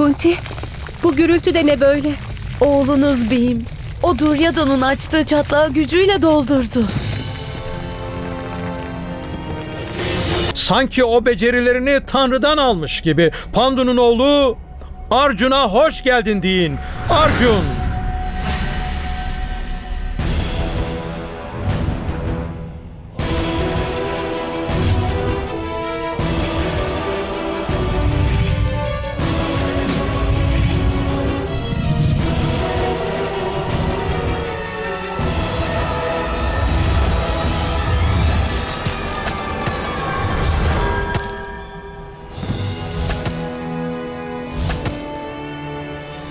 Kunti, bu gürültü de ne böyle? Oğlunuz Beyim. O Duryadon'un açtığı çatlağı gücüyle doldurdu. Sanki o becerilerini Tanrı'dan almış gibi. Pandu'nun oğlu Arjun'a hoş geldin deyin. Arjun!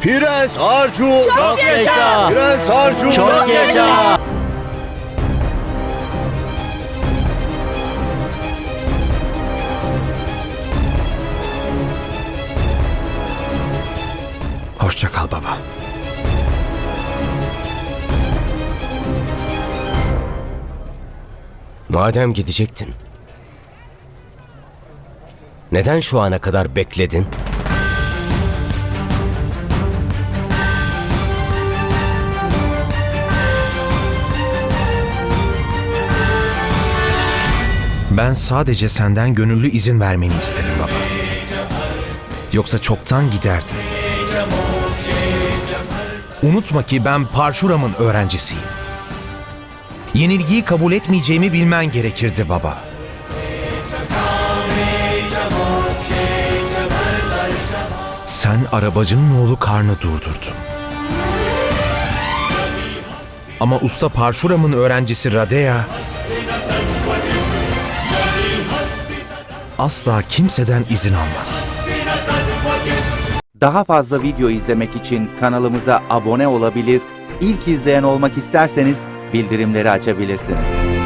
Prens Arjun! Çok yaşa! Prens Arjun! Çok yaşa! Hoşça kal baba. Madem gidecektin. Neden şu ana kadar bekledin? Ben sadece senden gönüllü izin vermeni istedim baba. Yoksa çoktan giderdim. Unutma ki ben Parşuram'ın öğrencisiyim. Yenilgiyi kabul etmeyeceğimi bilmen gerekirdi baba. Sen arabacının oğlu Karn'ı durdurdun. Ama usta Parşuram'ın öğrencisi Radea asla kimseden izin almaz. Daha fazla video izlemek için kanalımıza abone olabilir, ilk izleyen olmak isterseniz bildirimleri açabilirsiniz.